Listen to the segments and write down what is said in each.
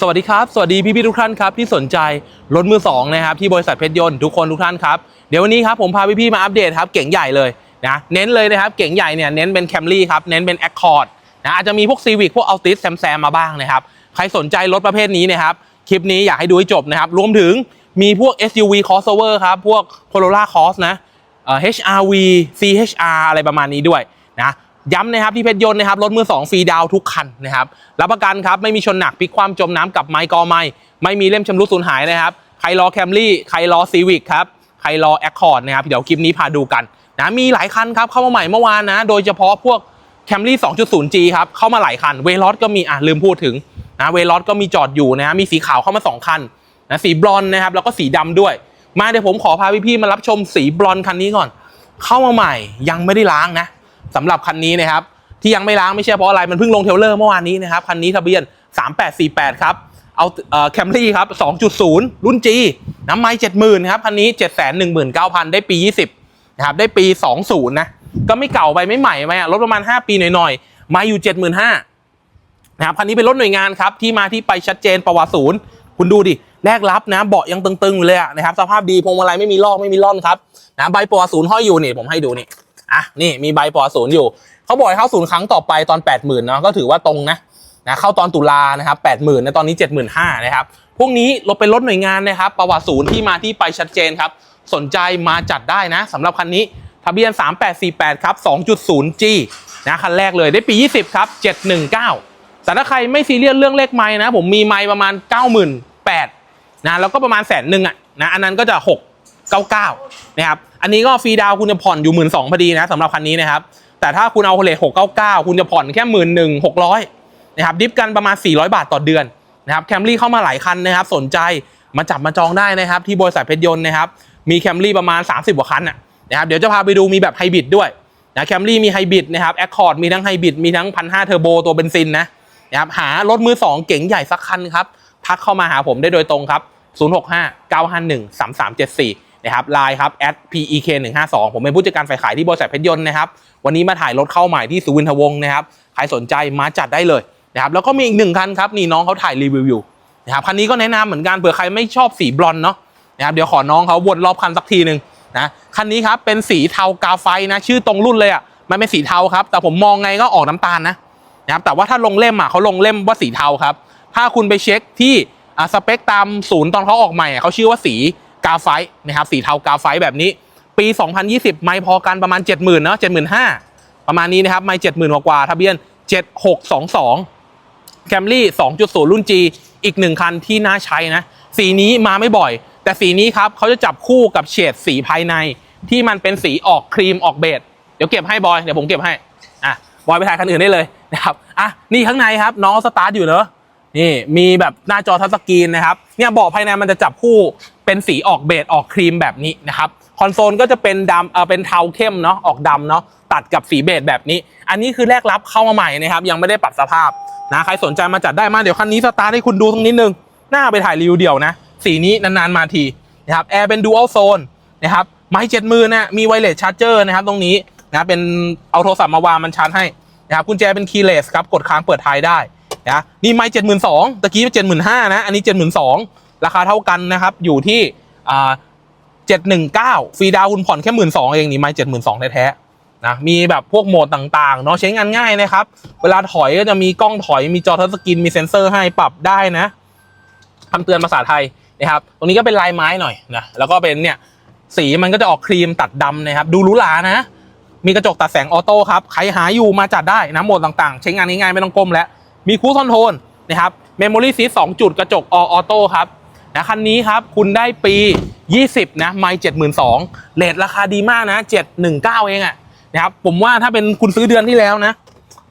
สวัสดีครับ สวัสดีพี่พี่ๆทุกท่านครับที่สนใจรถมือสองนะครับที่บริษัทเพชรยนต์ทุกคนทุกท่านครับเดี๋ยววันนี้ครับผมพาพี่พี่ๆมาอัปเดตครับเก๋งใหญ่เลยนะเน้นเลยนะครับเก๋งใหญ่เนี่ยเน้นเป็นแคมรี่ครับเน้นเป็น Accord นะอาจจะมีพวก Civic พวก Altis แซมแซมมาบ้างนะครับใครสนใจรถประเภทนี้นะครับคลิปนี้อยากให้ดูให้จบนะครับรวมถึงมีพวก SUV crossover ครับพวก Corolla Cross นะเอ่อ HRV CHR อะไรประมาณนี้ด้วยนะ ย้ำนะครับที่เพชรยนต์นะครับรถมือ2ฟรีดาวทุกคันนะครับรับประกันครับไม่มีชนหนักพลิกความจมน้ำกับไม้กอไม้ไม่มีเล่มชำรุดสูญหายนะครับใครรอแคมรี่ใครรอซีวิกครับใครรอแอคคอร์ดนะครับเดี๋ยวคลิปนี้พาดูกันนะมีหลายคันครับเข้ามาใหม่เมื่อวานนะ โดยเฉพาะพวกแคมรี่ 2.0G ครับเข้ามาหลายคันเวลอสก็มีอะลืมพูดถึงนะเวลอสก็มีจอดอยู่นะมีสีขาวเข้ามาสองคันนะสีบลอนนะครับแล้วก็สีดำด้วย มาเดี๋ยวผมขอพาพี่ๆมารับชมสีบลอนคันนี้ก่อน เข้ามาใหม่ยังไม่ได้ล้างนะ สำหรับคันนี้นะครับที่ยังไม่ล้างไม่ใช่เพราะอะไรมันเพิ่งลงเทเลอร์เมื่อวานนี้นะครับคันนี้ทะเบียน 3848 ครับเอาแคมรี่ครับ2.0 รุ่น G น้ำไม้70,000ครับคันนี้ 719,000 ได้ปี 20นะครับได้ปี 20นะก็ไม่เก่าไปไม่ใหม่ไปอะลดประมาณ 5 ปีหน่อยๆมาอยู่ 75,000นะครับคันนี้เป็นรถหน่วยงานครับที่มาที่ไปชัดเจนประวัติศูนย์คุณดูดิแรกรับนะเบาะยังตึงๆอยู่เลยนะครับสภาพดีพวงมาลัยไม่มีลอกไม่มีร่อนครับนะใบประวัติศูนย์ห้อยอยู่นี่ผมให้ดูนี่ อะนี่มีใบประวัติศูนย์อยู่ เขาบอกให้เข้าศูนย์ครั้งต่อไปตอน 80,000เนาะก็ถือว่าตรงนะนะเข้าตอนตุลานะครับ80,000ในตอนนี้ 75,000นะครับพวกนี้เราเป็นรถหน่วยงานนะครับ ประวัติศูนย์ที่มาที่ไปชัดเจนครับ สนใจมาจัดได้นะสำหรับคันนี้ทะเบียน 3848 ครับ 2.0G นะคันแรกเลยได้ปี 20 ครับ 719แต่ถ้าใครไม่ซีเรียสเรื่องเลขไม้นะ ผมมีไม้ประมาณ 98,000นะแล้วก็ประมาณแสนหนึ่งอะนะอันนั้นก็จะ 699 นะครับ อันนี้ก็ฟรีดาวคุณจะผ่อนอยู่1 2ื่นสองพอดีนะสำหรับคันนี้นะครับ แต่ถ้าคุณเอาเลท699คุณจะผ่อนแค่1 1 6 0 0นะครับดิฟกันประมาณ 400 บาทต่อเดือนนะครับแคมรี่เข้ามาหลายคันนะครับ สนใจมาจับมาจองได้นะครับ ที่บริษัทเพชรยนต์นะครับมีแคมรี่ประมาณ 30กว่าคันนะนะครับเดี๋ยวจะพาไปดูมีแบบไฮบริดด้วยนะแคมรี่มีไฮบริดนะครับแอคคอร์ดมีทั้งไฮบริดมีทั้งพันห้าเทอร์โบตัวเบนซินนะนะครับหารถมือ 2 เก๋งใหญ่สักคันครับ ทักเข้ามาหาผมได้โดยตรงครับ 065 951 3374 นะครับไลน์ครับ pek 152ผมเป็นผู้จัดการฝ่ายขายที่บริษัทเพชรยนต์นะครับ วันนี้มาถ่ายรถเข้าใหม่ที่สุวินทวงศ์นะครับ ใครสนใจมาจัดได้เลยนะครับ แล้วก็มีอีกหนึ่งคันครับนี่น้องเขาถ่ายรีวิวอยู่นะครับ คันนี้ก็แนะนำเหมือนกันเผื่อใครไม่ชอบสีบลอนเนาะนะครับ เดี๋ยวขอน้องเขาวนรอบคันสักทีหนึ่งนะ คันนี้ครับเป็นสีเทากาไฟนะ ชื่อตรงรุ่นเลยอะ มันเป็นสีเทาครับ แต่ผมมองไงก็ออกน้ำตาลนะนะครับ แต่ว่าถ้าลงเล่มอะเขาลงเล่มว่าสีเทาครับ ถ้าคุณไปเช็คที่สเปคตามศูนย์ตอนเขาออกใหม่เขาชื่อว่าสี กาไฟนะครับสีเทากาไฟแบบนี้ ปี 2020 ไม่พอกันประมาณ 70,000เนาะ75,000 ประมาณนี้นะครับ ไม่ 70,000 กว่าทะเบียน 7622แคมรี่2.0 รุ่น G อีกหนึ่งคันที่น่าใช้นะ สีนี้มาไม่บ่อย แต่สีนี้ครับเขาจะจับคู่กับเฉดสีภายใน ที่มันเป็นสีออกครีมออกเบจเดี๋ยวเก็บให้บอยเดี๋ยวผมเก็บให้อะบอยไปถ่ายคันอื่นได้เลยนะครับอะนี่ข้างในครับน้องสตาร์ทอยู่เนอะ นี่มีแบบหน้าจอทัชสกรีนนะครับเนี่ยเบาะภายในมันจะจับคู่เป็นสีออกเบจออกครีมแบบนี้นะครับคอนโซลก็จะเป็นดำเออเป็นเทาเข้มเนาะออกดำเนาะตัดกับสีเบจแบบนี้ อันนี้คือแรกรับเข้ามาใหม่นะครับยังไม่ได้ปรับสภาพนะใครสนใจมาจัดได้มาเดี๋ยวคันนี้สตาร์ทให้คุณดูตรงนิดนึงหน้าไปถ่ายรีวิวเดี่ยวนะสีนี้นานๆมาทีนะครับแอร์เป็นดูอัลโซนนะครับไม้เจ็ดมือนะมีไวเลสชาร์เจอร์นะครับตรงนี้นะเป็นเอาโทรศัพท์มาวางมันชาร์จให้นะครับกุญแจเป็นคีย์เลสครับกดค้างเปิดท้ายได้ นะนี่ไม้เจ็ดหมื่นสองตะกี้เจ็ดหมื่นห้านะ อันนี้เจ็ดหมื่นสองราคาเท่ากันนะครับ อยู่ที่อ่าเจ็ดหนึ่งเก้าฟรีดาวคุณผ่อนแค่หมื่นสองเองนี่ไม้เจ็ดหมื่นสองแท้ๆนะมีแบบพวกโหมดต่างๆเนาะใช้งานง่ายนะครับ เวลาถอยก็จะมีกล้องถอยมีจอทัชสกรีนมีเซ็นเซอร์ให้ปรับได้นะคำเตือนภาษาไทยนะครับ ตรงนี้ก็เป็นลายไม้หน่อยนะแล้วก็เป็นเนี่ยสีมันก็จะออกครีมตัดดำนะครับ ดูหรูหรานะ มีกระจกตัดแสงออโต้ครับ ใครหาอยู่มาจัดได้นะโหมดต่างๆ ใช้งานง่ายๆไม่ต้องก้มแล้ว มีคูลคอนโทรลนะครับเมมโมรี่ซีสองจุดกระจกออโต้ครับนะคันนี้ครับคุณได้ปี 20 นะไม่72,000เลทราคาดีมากนะ 719 เองอะนะครับผมว่าถ้าเป็นคุณซื้อเดือนที่แล้วนะ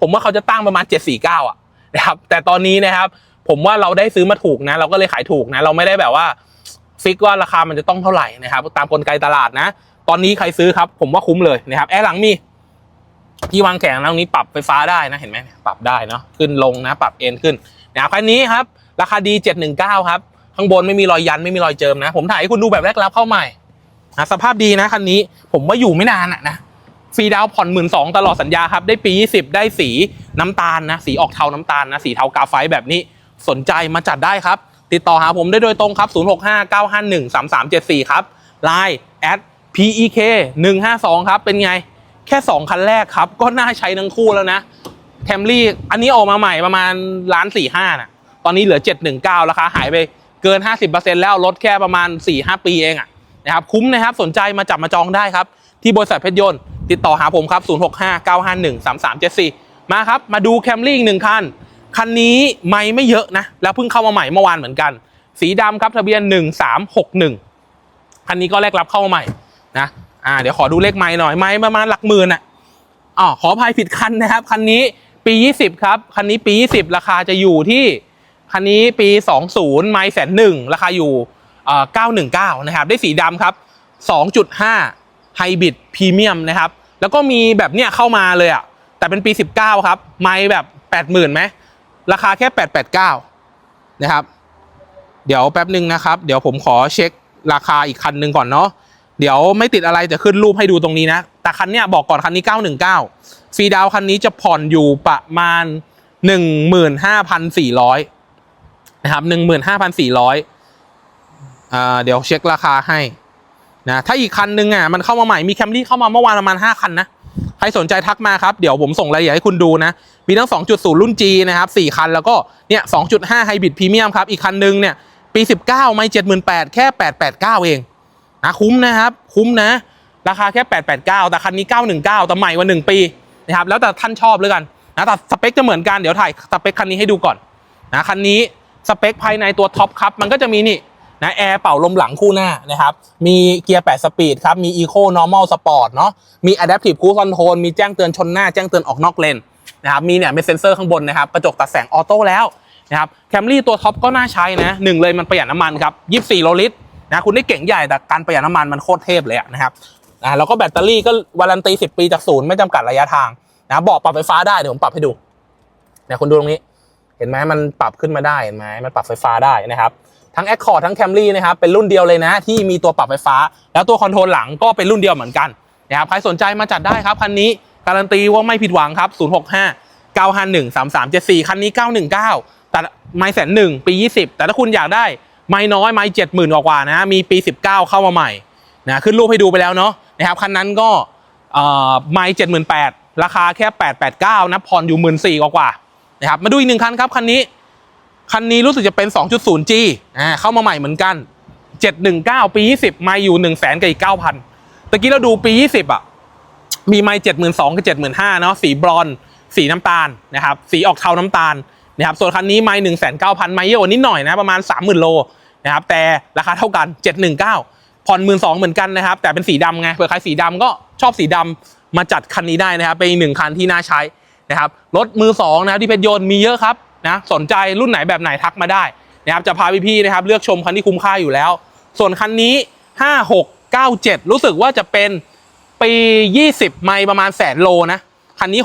ผมว่าเขาจะตั้งประมาณ 749 อะนะครับแต่ตอนนี้นะครับ ผมว่าเราได้ซื้อมาถูกนะ เราก็เลยขายถูกนะ เราไม่ได้แบบว่าฟิกว่าราคามันจะต้องเท่าไหร่นะครับ ตามกลไกตลาดนะ ตอนนี้ใครซื้อครับ ผมว่าคุ้มเลยนะครับแอร์หลังมี ที่วางแขนตรงนี้ปรับไฟฟ้าได้นะเห็นไหมปรับได้เนาะขึ้นลงนะ ปรับเอ็นขึ้นนะครับคันนี้ครับ ราคาดี 719 ครับ ข้างบนไม่มีรอยยันไม่มีรอยเจิมนะ ผมถ่ายให้คุณดูแบบแรกรับเข้าใหม่นะสภาพดีนะคันนี้ผมว่าอยู่ไม่นานอะนะฟรีดาวน์ผ่อนหมื่นสองตลอดสัญญาครับ ได้ปี 20 ได้สีน้ำตาลนะ สีออกเทาน้ำตาลนะ สีเทากาไฟแบบนี้สนใจมาจัดได้ครับ ติดต่อหาผมได้โดยตรงครับ 0659513374 ครับ Line at pek 152ครับเป็นไง แค่ 2 คันแรกครับ ก็น่าใช้ทั้งคู่แล้วนะแคมรี่อันนี้ออกมาใหม่ประมาณล้านสี่ห้านะตอนนี้เหลือ 719ราคาหายไปเกิน 50%แล้วลดแค่ประมาณ 4-5 ปีเองอะนะครับคุ้มนะครับสนใจมาจับมาจองได้ครับ ที่บริษัทเพชรยนต์ ติดต่อหาผมครับ 0659513374 มาครับ มาดูแคมรี่อีกหนึ่งคัน คันนี้ไม่ไม่เยอะนะ แล้วเพิ่งเข้ามาใหม่เมื่อวานเหมือนกัน สีดำครับทะเบียน 1361 คันนี้ก็แรกรับเข้ามาใหม่นะ อ่าเดี๋ยวขอดูเลขไม้หน่อยไม้ประมาณหลักหมื่นอะอ๋อขออภัยผิดคันนะครับ คันนี้ปี 20 ครับ คันนี้ปี 20 ราคาจะอยู่ที่ คันนี้ปี 20 ไม้แสนหนึ่งราคาอยู่เอ่อ919 นะครับ ได้สีดำครับ 2.5 ไฮบริดพรีเมียมนะครับ แล้วก็มีแบบเนี้ยเข้ามาเลยอะ แต่เป็นปี 19 ครับ ไม้แบบ 80,000ไหม ราคาแค่ 889 นะครับ เดี๋ยวแป๊บหนึ่งนะครับ เดี๋ยวผมขอเช็คราคาอีกคันหนึ่งก่อนเนาะ เดี๋ยวไม่ติดอะไรจะขึ้นรูปให้ดูตรงนี้นะ แต่คันเนี้ยบอกก่อนคันนี้ 919ฟรีดาวคันนี้จะผ่อนอยู่ประมาณ 15,400นะครับ15,400อ่าเดี๋ยวเช็คราคาให้นะถ้าอีกคันนึงอะมันเข้ามาใหม่มีแคมรี่เข้ามาเมื่อวานประมาณ 5 คันนะใครสนใจทักมาครับ เดี๋ยวผมส่งรายละเอียดให้คุณดูนะ มีทั้ง 2.0 รุ่น G นะครับ 4 คันแล้วก็เนี่ย 2.5 ไฮบริดพรีเมียมครับ อีกคันนึงเนี่ย ปี 19 ไม่ 78,000 แค่ 889 เอง นะคุ้มนะครับ คุ้มนะ ราคาแค่ 889 แต่คันนี้ 919 แต่ใหม่กว่า 1 ปีนะครับแล้วแต่ท่านชอบเลยกันนะแต่สเปคจะเหมือนกันเดี๋ยวถ่ายสเปคคันนี้ให้ดูก่อนนะคันนี้สเปคภายในตัวท็อปครับมันก็จะมีนี่นะแอร์เป่าลมหลังคู่หน้านะครับ มีเกียร์ 8 สปีดครับ มี Eco Normal Sport เนาะมี Adaptive Cruise Control มีแจ้งเตือนชนหน้า แจ้งเตือนออกนอกเลนนะครับ มีเนี่ยมีเซ็นเซอร์ข้างบนนะครับ กระจกตัดแสงออโต้แล้วนะครับแคมรี่ตัวท็อปก็น่าใช้นะหนึ่งเลยมันประหยัดน้ำมันครับ 24 โลลิตร นะคุณได้เก่งใหญ่แต่การประหยัดน้ำมันมันโคตรเทพเลยนะครับอ่าแล้วก็แบตเตอรี่ก็วารันตี 10 ปีจากศูนย์ไม่จำกัดระยะทางนะบอกปรับไฟฟ้าได้เดี๋ยวผมปรับให้ดูเนี่ยคุณดูตรงนี้ เห็นไหมมันปรับขึ้นมาได้เห็นไหมมันปรับไฟฟ้าได้นะครับทั้ง Accord ทั้ง Camry นะครับเป็นรุ่นเดียวเลยนะ ที่มีตัวปรับไฟฟ้า แล้วตัวคอนโทรลหลังก็เป็นรุ่นเดียวเหมือนกันนะครับใครสนใจมาจัดได้ครับคันนี้การันตีว่าไม่ผิดหวังครับ 065 951 3374 คันนี้ 919 แต่ไม่แสนหนึ่งปี 20 แต่ถ้าคุณอยากได้ ไม่น้อยไม่70,000กว่านะมีปี 19 เข้ามาใหม่นะขึ้นรูปให้ดูไปแล้วเนาะนะครับคันนั้นก็ไม่เอ่อไม่78,000ราคาแค่ 889นะผ่อนอยู่14,000กว่านะครับมาดูอีกหนึ่งคันครับคันนี้คันนี้รู้สึกจะเป็น 2.0G อ่าเข้ามาใหม่เหมือนกัน 719 ปี 20มาอยู่ 1 0 0 0 0 0กับอีก9,000ตะกี้เราดูปี 20อะมีไม้72,000กับ75,000เนาะสีบรอนสีน้ำตาลนะครับสีออกเทาน้ำตาล นะครับส่วนคันนี้ไม้1,900,000ไม้เยอะกว่านิดหน่อยนะประมาณ 30,000 โลนะครับแต่ราคาเท่ากัน 719ผ่อน12,000เหมือนกันนะครับแต่เป็นสีดำไงเผื่อใครสีดำก็ชอบสีดำมาจัดคันนี้ได้นะครับเป็นอีกหนึ่งคันที่น่าใช้นะครับรถมือสองนะครับที่เพชรยนต์มีเยอะครับนะสนใจรุ่นไหนแบบไหนทักมาได้นะครับจะพาพี่ๆนะครับเลือกชมคันที่คุ้มค่าอยู่แล้ว ส่วนคันนี้ 5697 รู้สึกว่าจะเป็นปี 20 ไมล์ประมาณแสนโลนะคันนี้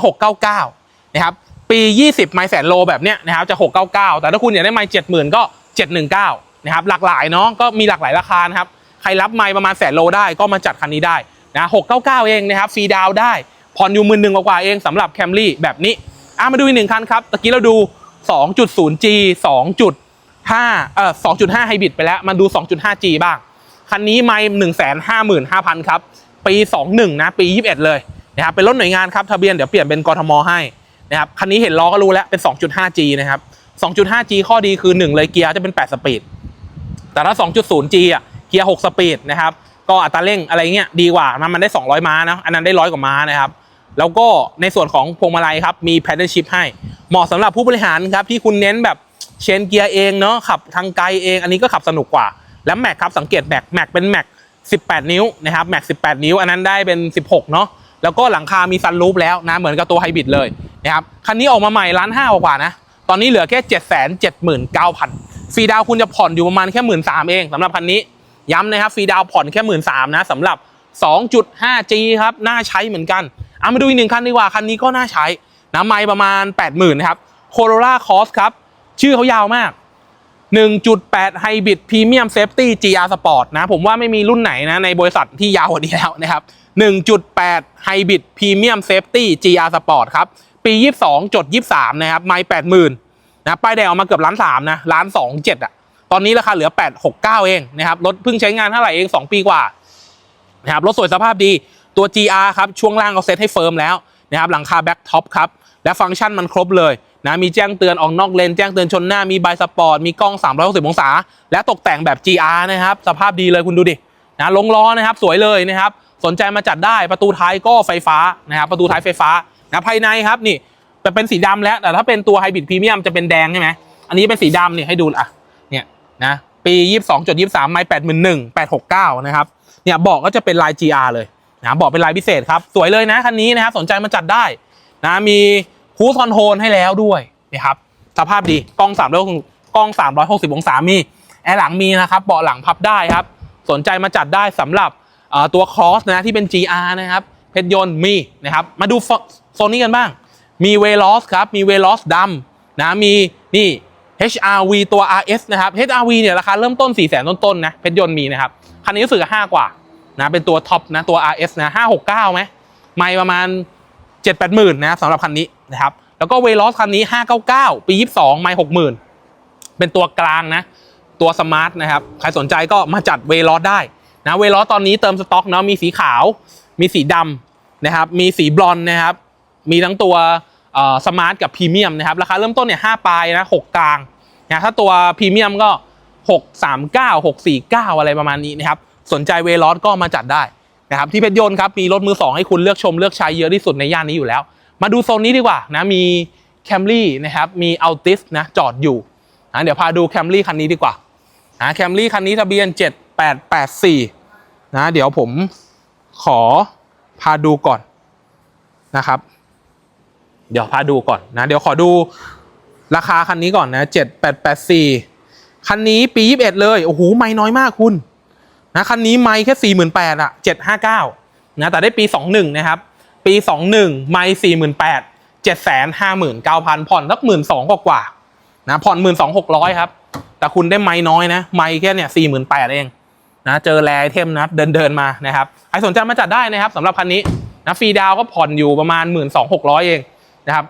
699 นะครับ ปี 20 ไมล์แสนโลแบบเนี้ยนะครับจะ 699 แต่ถ้าคุณอยากได้ไมล์70,000 ก็ 719 นะครับหลากหลายเนาะก็มีหลากหลายราคานะครับใครรับไมล์ประมาณแสนโลได้ก็มาจัดคันนี้ได้นะ699 เองนะครับฟรีดาวน์ได้ผ่อนอยู่หมื่นหนึ่งกว่าเองสำหรับแคมรี่แบบนี้อะมาดูอีกหนึ่งคันครับตะกี้เราดู 2.0G 2.5เอ่อ2.5ไฮบริดไปแล้วมาดู 2.5G บ้าง คันนี้ไม่155,000 ครับ ปี 21 นะ ปี 21 เลยนะครับเป็นรถหน่วยงานครับทะเบียนเดี๋ยวเปลี่ยนเป็นกทมให้ นะครับคันนี้เห็นล้อก็รู้แล้วเป็น 2.5G นะครับ 2.5G ข้อดีคือ 1 เลยเกียร์จะเป็น 8 สปีด แต่ถ้า 2.0G อะเกียร์ 6 สปีดนะครับก็อัตราเร่งอะไรเงี้ยดีกว่ามันมันได้ 200 ม้านะอันนั้นได้ร้อยกว่าม้านะครับแล้วก็ในส่วนของพวงมาลัยครับมีแพดเดิลชิพให้เหมาะสำหรับผู้บริหารครับที่คุณเน้นแบบเชนเกียร์เองเนาะขับทางไกลเองอันนี้ก็ขับสนุกกว่า แล้วแม็กครับสังเกตแม็กแม็กเป็นแม็ก18 นิ้วนะครับแม็ก18 นิ้ว อันนั้นได้เป็น 16 เนาะ แล้วก็หลังคามีซันรูฟแล้วนะเหมือนกับตัวไฮบริดเลยนะครับคันนี้ออกมาใหม่ล้านห้ากว่านะตอนนี้เหลือแค่779,000ฟรีดาวน์คุณจะผ่อนอยู่ประมาณแค่1 3ื่นสามเองสำหรับคันนี้ย้ำนะครับฟรีดาวผ่อนแค่1 3ื่นสามนะสำหรับ 2.5G ครับน่าใช้เหมือนกันเอามาดูอีกหนึ่งคันดีกว่าคันนี้ก็น่าใช้นะไม่ประมาณ 80,000นะครับ Corolla Cross ครับชื่อเขายาวมาก 1.8 Hybrid Premium Safety GR Sport นะผมว่าไม่มีรุ่นไหนนะในบริษัทที่ยาวกว่านี้แล้วนะครับ 1.8 Hybrid Premium Safety GR Sport ครับ ปี 22 จด 23 นะครับ ไม่ 80,000 นะป้ายแดงออกมาเกือบล้านสามนะล้านสองเจ็ดอะตอนนี้ราคาเหลือ 869 เองนะครับ รถเพิ่งใช้งานเท่าไหร่เอง 2 ปีกว่านะครับรถสวยสภาพดีตัว GR ครับ ช่วงล่างเอาเซตให้เฟิร์มแล้วนะครับหลังคาแบ็กท็อปครับ และฟังก์ชันมันครบเลยนะมีแจ้งเตือนออกนอกเลน แจ้งเตือนชนหน้ามีไบสปอร์ต มีกล้อง 360 องศา และตกแต่งแบบ GR นะครับ สภาพดีเลยคุณดูดินะลงล้อนะครับ สวยเลยนะครับ สนใจมาจัดได้ประตูท้ายก็ไฟฟ้านะครับประตูท้ายไฟฟ้านะภายในครับนี่แต่เป็นสีดำแล้ว แต่ถ้าเป็นตัวไฮบริดพรีเมียมจะเป็นแดงใช่ไหมอันนี้เป็นสีดำนี่ให้ดูอะเนี่ยนะปี22.23ไม่81,1 869นะครับเนี่ยเบอกก็จะเป็นลาย GR เลยนะเบอกเป็นลายพิเศษครับสวยเลยนะคันนี้นะครับสนใจมาจัดได้นะมีคูสคอนโทรลให้แล้วด้วยนะครับสภาพดีกล้อง3 0 0กล้อง360องศามีแอร์หลังมีนะครับเบาะหลังพับได้ครับ สนใจมาจัดได้สำหรับ ตัวครอสนะที่เป็น GR นะครับเพชรยนต์มีนะครับมาดูโซนนี้กันบ้าง มีเวลอสครับมีเวลอสดำนะมีนี่ HRV ตัว RS นะครับ HRV เนี่ยราคาเริ่มต้น 4 0 0 0 0 0ต้นๆนะเพชรยนต์มีนะครับคันนี้รู้สึกห้ากว่านะเป็นตัวท็อปนะตัว RS นะ569ไหมไม่ประมาณ 7 8หมื่นนะสำหรับคันนี้นะครับแล้วก็เวลอสคันนี้ 599 ปี 22 ไม่60,000 เป็นตัวกลางนะ ตัวสมาร์ทนะครับ ใครสนใจก็มาจัดเวลอสได้ นะเวลอตอนนี้เติมสต็อกเนาะมีสีขาว มีสีดำนะครับ มีสีบลอนนะครับ มีทั้งตัวสมาร์ทกับพรีเมียมนะครับ ราคาเริ่มต้นเนี่ยห้าปลายนะหกกลางนะถ้าตัวพรีเมียมก็หกสามเก้าหกสี่เก้าอะไรประมาณนี้นะครับ สนใจเวลอก็มาจัดได้นะครับที่เพชรยนต์ครับมีรถมือสองให้คุณเลือกชมเลือกใช้เยอะที่สุดในย่านนี้อยู่แล้ว มาดูโซนนี้ดีกว่านะมีแคมรี่นะครับมีอัลติสนะจอดอยู่นะเดี๋ยวพาดูแคมรี่คันนี้ดีกว่านะแคมรี่คันนี้ทะเบียน 7884 นะ เดี๋ยวผมขอพาดูก่อนนะครับ เดี๋ยวพาดูก่อนนะ เดี๋ยวขอดูราคาคันนี้ก่อนนะ 7884 คันนี้ปี 21 เลย โอ้โห ไม่น้อยมากคุณนะคันนี้ไม่แค่ 48,000อะ759นะแต่ได้ปี 21 นะครับ ปี 21 ไม่48,000 759,000 ผ่อนสัก12,000กว่าๆนะผ่อน12,600ครับ แต่คุณได้ไม้น้อยนะ ไม้แค่เนี่ยสี่หมื่นแปดเอง นะเจอแรไอเทมนะเดินเดินมานะครับใครสนใจมาจัดได้นะครับสำหรับคันนี้นะฟรีดาวก็ผ่อนอยู่ประมาณ 1 2 6 0 0 เองนะครับ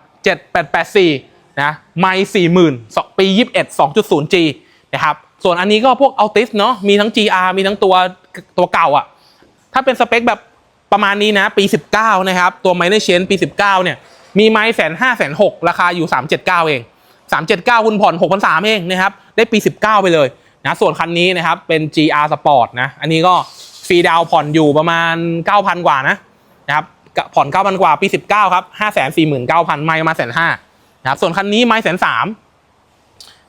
7884นะไม้สี่หมื่นปี 21 2.0G นะครับส่วนอันนี้ก็พวกอัลติสเนาะมีทั้ง GR มีทั้งตัวตัวเก่าอะ่ะถ้าเป็นสเปคแบบประมาณนี้นะ ปี 19 นะครับ ตัวไมเนเชนปี 19 เนี่ย มีไม้แสนห้าแสนหกราคาอยู่ 379 เอง 379 คุณผ่อน 6 3 0 0 เองนะครับ ได้ปี 19 ไปเลย นะส่วนคันนี้นะครับเป็น GR Sport นะอันนี้ก็ฟรีดาวผ่อนอยู่ประมาณ 9,000 กว่านะนะครับผ่อน 9,000 กว่าปี 19 ครับ 549,000 ไม่มาแสนห้านะครับส่วนคันนี้ไม่แสนสาม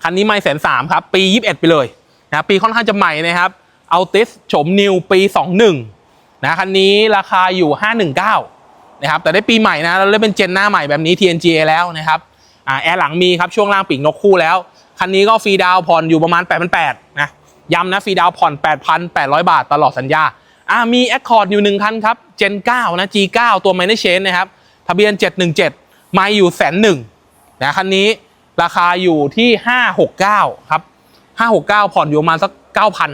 คันนี้ไม่แสนสามครับ ปี 21 ไปเลยนะปีค่อนข้างจะใหม่นะครับเอาติสโฉมนิวปี 21 นะคันนี้ราคาอยู่ 519 นะครับแต่ได้ปีใหม่นะเราเล่นเป็นเจนหน้าใหม่แบบนี้ TNGA แล้วนะครับอ่าแอร์หลังมีครับช่วงล่างปีกนกคู่แล้ว คันนี้ก็ฟรีดาวผ่อนอยู่ประมาณ 8,800นะย้ำนะฟรีดาวผ่อน 8,800 บาทตลอดสัญญาอ่ามี Accord อยู่หนึ่งคันครับ Gen 9 นะ G9 ตัว Minor Change นะครับ ทะเบียน 717 ไม่อยู่แสนหนึ่งนะคันนี้ราคาอยู่ที่ 569 ครับ 569 ผ่อนอยู่ประมาณสัก 9,000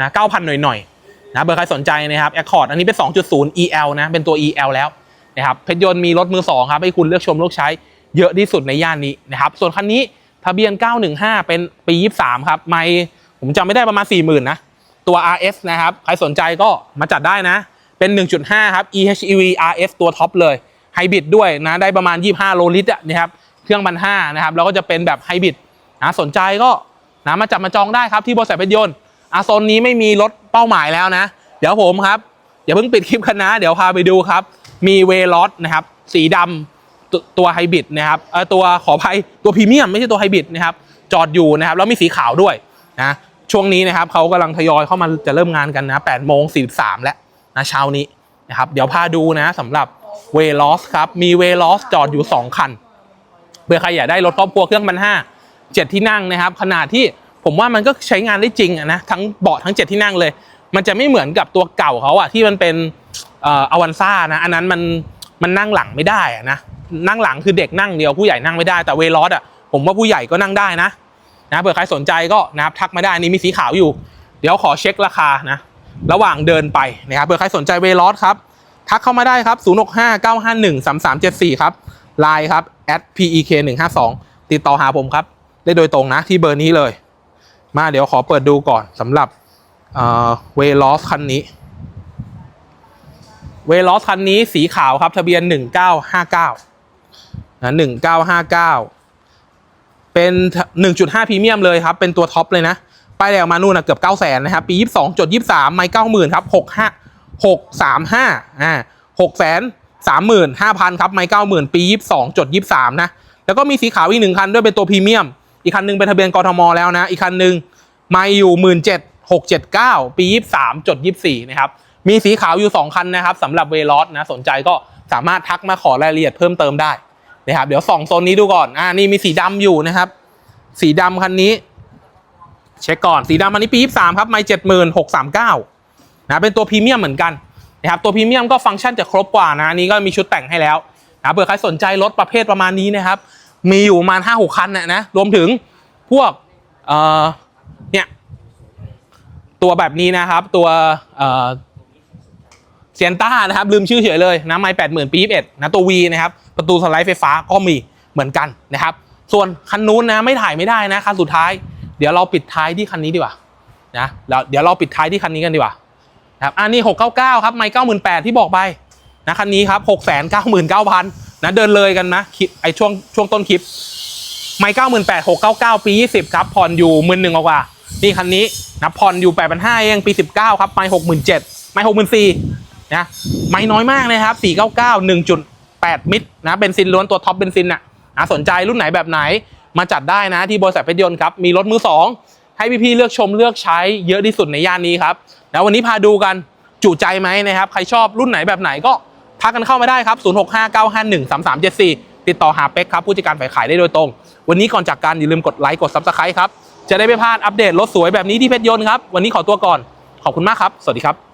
นะ9,000 หน่อยๆนะเบอร์ใครสนใจนะครับ Accord อันนี้เป็น 2.0 EL นะ เป็นตัว EL แล้วนะครับเพชรยนต์มีรถมือ 2 ครับ ให้คุณเลือกชมเลือกใช้เยอะที่สุดในย่านนี้นะครับ ส่วนคันนี้ ทะเบียน 915 เป็นปี 23 ครับ ไม่ผมจำไม่ได้ประมาณ 40,000 นะ ตัว RS นะครับ ใครสนใจก็มาจัดได้นะ เป็น 1.5 ครับ EHEV RS ตัวท็อปเลยไฮบริดด้วยนะ ได้ประมาณ 25 โลลิตรอะนะครับ เครื่องพันห้านะครับ แล้วก็จะเป็นแบบไฮบริดนะ สนใจก็นะมาจับมาจองได้ครับที่บริษัทเพชรยนต์อาโซนนี้ไม่มีรถเป้าหมายแล้วนะ เดี๋ยวผมครับอย่าเพิ่งปิดคลิปกันนะเดี๋ยวพาไปดูครับ มีเวลอสนะครับ สีดำ ตตัวไฮบริดนะครับตัวขออภัยตัวพรีเมียมไม่ใช่ตัวไฮบริดนะครับจอดอยู่นะครับแล้วมีสีขาวด้วยนะช่วงนี้นะครับเขากำลังทยอยเข้ามาจะเริ่มงานกันนะ8โมง43แล้วนะเช้านี้นะครับเดี๋ยวพาดูนะสำหรับเวลอสครับมีเวลอสจอดอยู่ 2 คันเผื่อใครอยากได้รถครอบครัวเครื่องพันห้าเจ็ดที่นั่งนะครับ ขนาดที่ผมว่ามันก็ใช้งานได้จริงนะทั้งเบาะทั้งเจ็ดที่นั่งเลย มันจะไม่เหมือนกับตัวเก่าเขาอะที่มันเป็นเอ่ออวันซ่านะอันนั้นมันมันนั่งหลังไม่ได้อะนะ นั่งหลังคือเด็กนั่งเดียวผู้ใหญ่นั่งไม่ได้แต่เวลอสอะผมว่าผู้ใหญ่ก็นั่งได้นะนะเผื่อใครสนใจก็นะครับทักมาได้อนนี่มีสีขาวอยู่ เดี๋ยวขอเช็คราคานะระหว่างเดินไปนะครับเผื่อใครสนใจเวลอสครับทักเข้ามาได้ครับ 0659513374 ครับไลน์ครับ @pek152 ติดต่อหาผมครับ ได้โดยตรงนะที่เบอร์นี้เลย มาเดี๋ยวขอเปิดดูก่อนสำหรับเวลอสคันนี้ เวลอสคันนี้สีขาวครับทะเบียน 1959 นะ1959เป็น1.5พรีเมียมเลยครับ เป็นตัวท็อปเลยนะป้ายแดงมานู่นนะเกือบ9 0 0 0 0นะครับ ปี22จด23ไม่90,000ครับ65 635อ่า6แสน35,000ครับไม่90,000ปี22จด23นะ แล้วก็มีสีขาวอีกหนึ่งคันด้วยเป็นตัวพรีเมียม อีกคันหนึงเป็นทะเบียนกทมแล้วนะ อีกคันหนึงไม่อยู่17,679ปี23จด24นะครับ มีสีขาวอยู่2คันนะครับสำหรับเวลอสนะ สนใจก็สามารถทักมาขอรายละเอียดเพิ่มเติมได้ นะครับเดี๋ยวส่องโซนนี้ดูก่อนอ่านี่มีสีดำอยู่นะครับ สีดำคันนี้ เช็คก่อนสีดำอันนี้ปี23ครับไม่7639นะเป็นตัวพรีเมียมเหมือนกันนะครับตัวพรีเมียมก็ฟังก์ชันจะครบกว่านะอันนี้ก็มีชุดแต่งให้แล้วนะเผื่อใครสนใจรถประเภทประมาณนี้นะครับ มีอยู่ประมาณ5 6คันนะนะรวมถึงพวกเอ่อเนี่ยตัวแบบนี้นะครับตัวเอ่อ เซียนต้านะครับลืมชื่อเฉยเลยนะไม่แปดหมื่นปีเอ็ดนะตัว V นะครับประตูสไลด์ไฟฟ้าก็มีเหมือนกันนะครับส่วนคันนู้นนะไม่ถ่ายไม่ได้นะคันสุดท้าย เดี๋ยวเราปิดท้ายที่คันนี้ดีกว่านะแล้วเดี๋ยวเราปิดท้ายที่คันนี้กันดีกว่านะครับอันนี้699ครับไม่98,000ที่บอกไปนะคันนี้ครับ699,000นเก้าพันนะเดินเลยกันนะคลิปไอช่วงช่วงต้นคลิปไม่98,000 699ปี20ครับผ่อนอยู่หมื่นหนึ่งกว่านี่คันนี้นะผ่อนอยู่8,500เองปี19ครับไม่67,000ไม่64,000นะไม่น้อยมากนะครับ 499 1.8 มิตรนะเบนซินล้วนตัวท็อปเบนซินน่ะนะสนใจรุ่นไหนแบบไหนมาจัดได้นะที่บริษัทเพชรยนต์ครับมีรถมือสองให้พี่ๆเลือกชมเลือกใช้เยอะที่สุดในย่านนี้ครับแล้ววันนี้พาดูกันจุใจไหมนะครับ ใครชอบรุ่นไหนแบบไหนก็ทักกันเข้ามาได้ครับ 0659513374 ติดต่อหาเป็กครับ ผู้จัดการฝ่ายขายได้โดยตรง วันนี้ก่อนจากกันอย่าลืมกดไลค์กด Subscribe ครับ จะได้ไม่พลาดอัปเดตรถสวยแบบนี้ที่เพชรยนต์ครับ วันนี้ขอตัวก่อน ขอบคุณมากครับ สวัสดีครับ